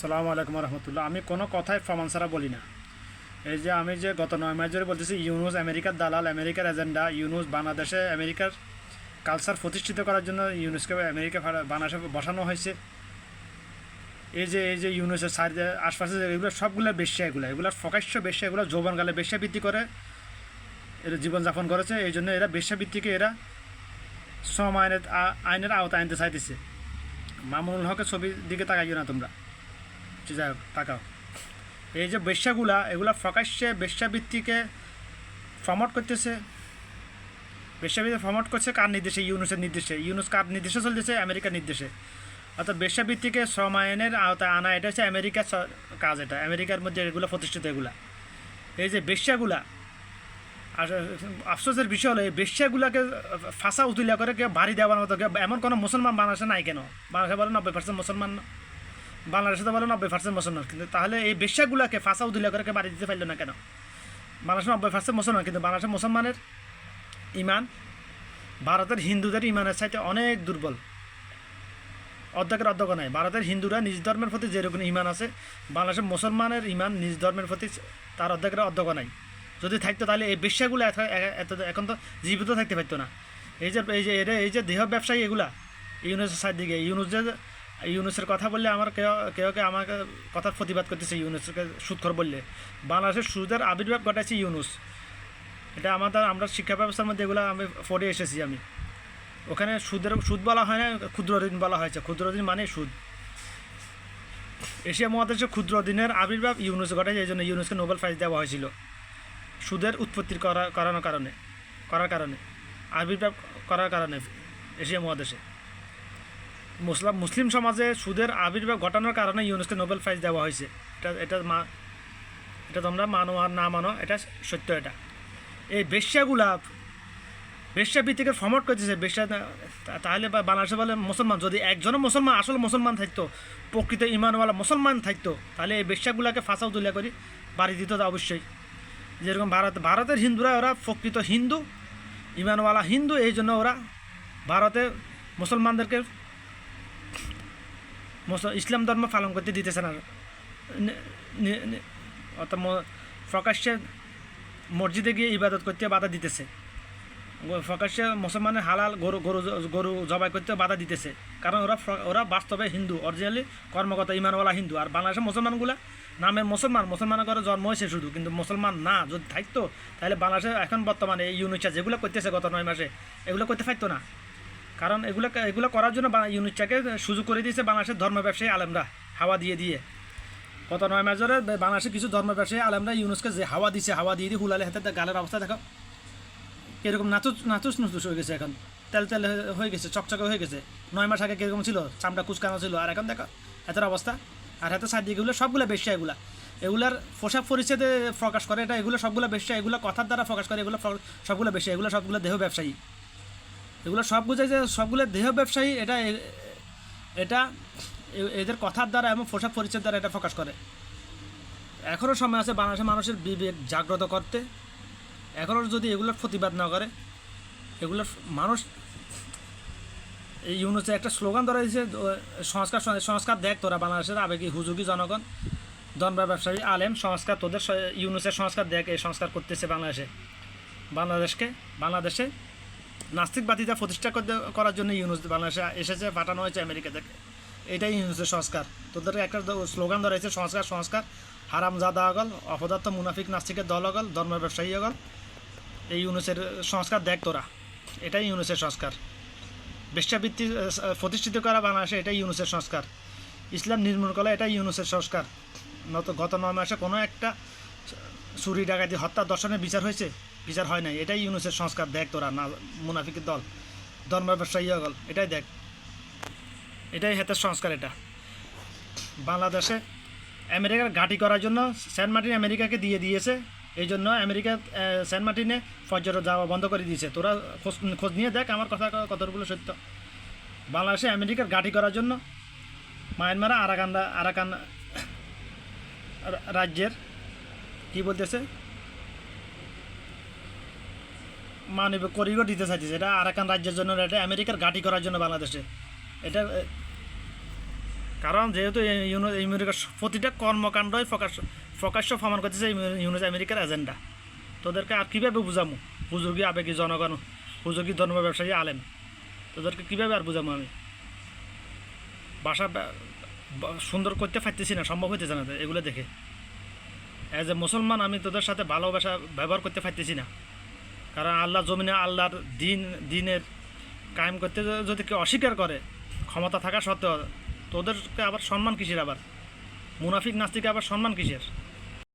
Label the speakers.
Speaker 1: সালামু আলাইকুম রহমতুল্লাহ আমি কোনো কথাই প্রমাণ ছাড়া বলি না। এই যে আমি যে গত নয় মাস ধরে বলতেছি, ইউনুস আমেরিকার দালাল, আমেরিকার এজেন্ডা, ইউনুস বাংলাদেশে আমেরিকার কালচার প্রতিষ্ঠিত করার জন্য ইউনুসকে আমেরিকা বাংলাদেশে বসানো হয়েছে। এই যে এই যে ইউনুসের সাইড আশপাশে এগুলো সবগুলো বেশ্যা, এগুলো এগুলোর প্রকাশ্য বেশ্যা, এগুলো যৌবনকালে বেশ্যা ভিত্তি করে, এরা জীবনযাপন করেছে। এই জন্য এরা বেশ্যা ভিত্তিকে এরা শ্রম আইনের আইনের আওতায় আনতে চাইতেছে। মামুনুল হকের ছবির দিকে তাকাইও না তোমরা। যে, তাকাও। এই যে বেশ্যাগুলা, এগুলা প্রকাশ্যে বেশ্যাবৃত্তিকে প্রমোট করতেছে। বেশ্যাবৃত্তি প্রমোট করছে কার নির্দেশে? ইউনুসের নির্দেশে। ইউনুস কার নির্দেশে চলতেছে? আমেরিকার নির্দেশে। অর্থাৎ বেশ্যাবৃত্তিকে শ্রম আইনের আওতায় আনা, এটা হচ্ছে আমেরিকার কাজ এটা। আমেরিকার মধ্যে এগুলো প্রতিষ্ঠিত এগুলা। এই যে বেশ্যাগুলা আর আফসোসের বিষয় হলো, এই বেশ্যাগুলাকে ফাঁসা উতুলিয়া করে কেউ বাড়ি দেওয়ার মতো কেউ এমন কোনো মুসলমান বাংলাদেশে নাই কেন? বাংলাদেশে বলে নব্বই পার্সেন্ট মুসলমান। বাংলাদেশে তো বলে নব্বই পার্সেন্ট মুসলমান কিন্তু তাহলে এই বেশ্যাগুলাকে, ফাঁসা উদিলা করে বাড়ি দিতে পারল না কেন? বাংলাদেশে নব্বই পার্সেন্ট মুসলমান কিন্তু বাংলাদেশের মুসলমানের ইমান ভারতের হিন্দুদের ইমানের চাইতে অনেক দুর্বল। অর্ধেকের অর্ধেক নাই। ভারতের হিন্দুরা নিজ ধর্মের প্রতি যেরকম ইমান আছে বাংলাদেশের মুসলমানের ইমান নিজ ধর্মের প্রতি তার অর্ধেকের অর্ধেক নাই। যদি থাকতো তাহলে এই বেশ্যাগুলো এত এখন তো জীবিত থাকতে পারতো না। এই যে এই যে এই যে দেহ ব্যবসায়ী এগুলা ইউনুসের সাইড দিকে ইউনুস যে ইউনুসের কথা বললে আমার কেউ কেউ কেউ আমাকে কথার প্রতিবাদ করতেছে ইউনুসকে সুদখর বললে। বাংলাদেশের সুদের আবির্ভাব ঘটাইছে ইউনুস। এটা আমাদের, আমরা শিক্ষা ব্যবস্থার মধ্যে এগুলো আমি পড়ে এসেছি আমি। ওখানে সুদের, সুদ বলা হয় না, ক্ষুদ্র ঋণ বলা হয়েছে। ক্ষুদ্র ঋণ মানে সুদ। এশিয়া মহাদেশে ক্ষুদ্র ঋণের আবির্ভাব ইউনুস ঘটায়, এই জন্য ইউনুসকে নোবেল প্রাইজ দেওয়া হয়েছিল। সুদের উৎপত্তির করা, করানোর কারণে, করার কারণে, আবির্ভাব করার কারণে এশিয়া মহাদেশে। মুসলাম মুসলিম সমাজে সুদের আবির্ভাব ঘটানোর কারণে ইউনেস্কো নোবেল প্রাইজ দেওয়া হয়েছে। এটা এটা মা এটা তোমরা মানো আর না মানো, এটা সত্য এটা। এই বেশ্যাগুলা বেশ্যা ভিত্তিকে ফমট করতেছে, বেশ্যা তাহলে বাংলাদেশে বলে মুসলমান, যদি একজনও মুসলমান আসল মুসলমান থাকতো, প্রকৃত ইমানওয়ালা মুসলমান থাকতো, তাহলে এই বেশ্যাগুলাকে ফাঁসাও তুলিয়া করি, বাড়ি দিত অবশ্যই। যেরকম ভারত ভারতের হিন্দুরা ওরা প্রকৃত হিন্দু, ইমানওয়ালা হিন্দু, এই জন্য ওরা ভারতে মুসলমানদেরকে মুস- ইসলাম ধর্ম পালন করতে দিতেছে না অর্থাৎ প্রকাশ্যে মসজিদে গিয়ে ইবাদত করতে বাধা দিতেছে। প্রকাশ্যে মুসলমানের হালাল গরু গরু গরু জবাই করতে বাধা দিতেছে। কারণ ওরা ওরা বাস্তবে হিন্দু অরিজিনালি কর্মগত ইমানওয়ালা হিন্দু। আর বাংলাদেশের মুসলমানগুলা নামে মুসলমান, মুসলমানের ঘরে জন্ম হয়েছে শুধু। কিন্তু মুসলমান না, যদি থাকতো, তাহলে বাংলাদেশে এখন বর্তমানে এই ইউনিটটা যেগুলো করতেছে গত নয় মাসে, এগুলো করতে পারতো না। কারণ এগুলো এগুলো করার জন্য ইউনিটটাকে সুযোগ করে দিয়েছে বাংলাদেশের ধর্ম ব্যবসায়ী আলেমরা, হাওয়া দিয়ে দিয়ে। গত নয় মাস ধরে বাংলাদেশের কিছু ধর্ম ব্যবসায়ী আলেমরা ইউনুসকে যে হাওয়া দিছে, হাওয়া দিয়ে দিয়ে হুলালে হাতে গালের অবস্থা দেখো। কীরকম নাচুস নাচুস নুচুস হয়ে গেছে এখন। তেল তেল হয়ে- গেছে, চকচকে হয়ে গেছে। নয় মাস আগে কীরকম ছিল? চামড়া কুচকানো ছিল। আর এখন দেখো, এতের অবস্থা। আর হাতে সাইড এগুলো সবগুলো বেশ্যা এগুলা। এগুলার পোশাক পরিচ্ছেদে প্রকাশ করে এটা, এগুলো সবগুলো বেশ্যা এগুলো কথার দ্বারা প্রকাশ করে, এগুলো সবগুলো বেশ্যা এগুলো সবগুলো দেহ ব্যবসায়ী। এগুলো সব বোঝায় যে সবগুলো দেহ ব্যবসায়ী, এটা এটা এদের কথার দ্বারা এবং পোশাক পরিচ্ছেদ দ্বারা এটা প্রকাশ করে। এখনও সময় আছে বাংলাদেশের মানুষের বিবেক জাগ্রত করতে। এখনও যদি এগুলোর প্রতিবাদ না করে, এগুলোর মানুষ এই ইউনুসে একটা স্লোগান ধরা দিয়েছে সংস্কার সংস্কার দেখ তোরা বাংলাদেশের আবেগী, হুজুগি জনগণ দনবা ব্যবসায়ী, আলেম, সংস্কার তোদের ইউনুসের সংস্কার দেখ, এই সংস্কার করতেছে বাংলাদেশে। বাংলাদেশকে, বাংলাদেশে নাস্তিকবাদিতা প্রতিষ্ঠা করার জন্য ইউনুস বাংলাদেশে এসেছে, পাঠানো হয়েছে আমেরিকা থেকে এটাই ইউনুসের সংস্কার। তোদের একটা স্লোগান ধরা হয়েছে, সংস্কার সংস্কার। হারাম জাদা অগল অপদার্থ মুনাফিক নাস্তিকের দল অগল ধর্ম ব্যবসায়ী অগল এই ইউনুসের সংস্কার দেখ তোরা। এটাই ইউনুসের সংস্কার। বেশ্যাবৃত্তি প্রতিষ্ঠিত করা বাংলাদেশে এটাই ইউনুসের সংস্কার। ইসলাম নির্মূল করা এটাই ইউনুসের সংস্কার। নত গত নয় মাসে কোনো একটা চুরি, ডাকাতি, হত্যা দর্শনের বিচার হয়েছে? বিচার হয় নাই। এটাই ইউনুসের সংস্কার। দেখ তোরা, না, মুনাফিকের দল। ধর্ম ব্যবসায়ী আগল এটাই দেখ। এটাই হাতের সংস্কার এটা। বাংলাদেশে আমেরিকার ঘাঁটি করার জন্য সেন্ট মার্টিন আমেরিকাকে দিয়ে দিয়েছে। এই জন্য আমেরিকা সেন্ট মার্টিনে পর্যটক যাওয়া বন্ধ করে দিয়েছে। তোরা খোঁজ খোঁজ নিয়ে দেখ আমার কথা কতগুলো সত্য। বাংলাদেশে আমেরিকার ঘাঁটি করার জন্য মায়ানমারা আরাকান আরাকান রাজ্যের কি বলতেছে? মানবিক করিডোর দিতে চাইতেছে। এটা আরাকান রাজ্যের জন্য, এটা আমেরিকার ঘাঁটি করার জন্য বাংলাদেশে। এটা কারণ যেহেতু এই ইউনো- আমেরিকার প্রতিটা কর্মকাণ্ডই প্রকাশ, প্রকাশ্য প্রমাণ করতেছে ইউ- ইউনুস আমেরিকার এজেন্ডা। তোদেরকে আর কীভাবে বুঝামো? হুজুগি আবেগী জনগণ হুজুগি ধর্ম ব্যবসায়ী, আলেম। তোদেরকে কীভাবে আর বুঝামো আমি? বাসা সুন্দর করতে পারতেছি না, সম্ভব হইতেছে না এগুলো দেখে। অ্যাজ এ মুসলমান, আমি তোদের সাথে ভালোবাসা ব্যবহার করতে পারতেছি না। কারণ আল্লাহ জমিনে আল্লাহর দিন, দিনের কায়েম করতে যদি কেউ অস্বীকার করে, ক্ষমতা থাকা সত্ত্বেও তোদেরকে আবার সম্মান কিসের আবার? মুনাফিক নাস্তিকে আবার সম্মান কিসের?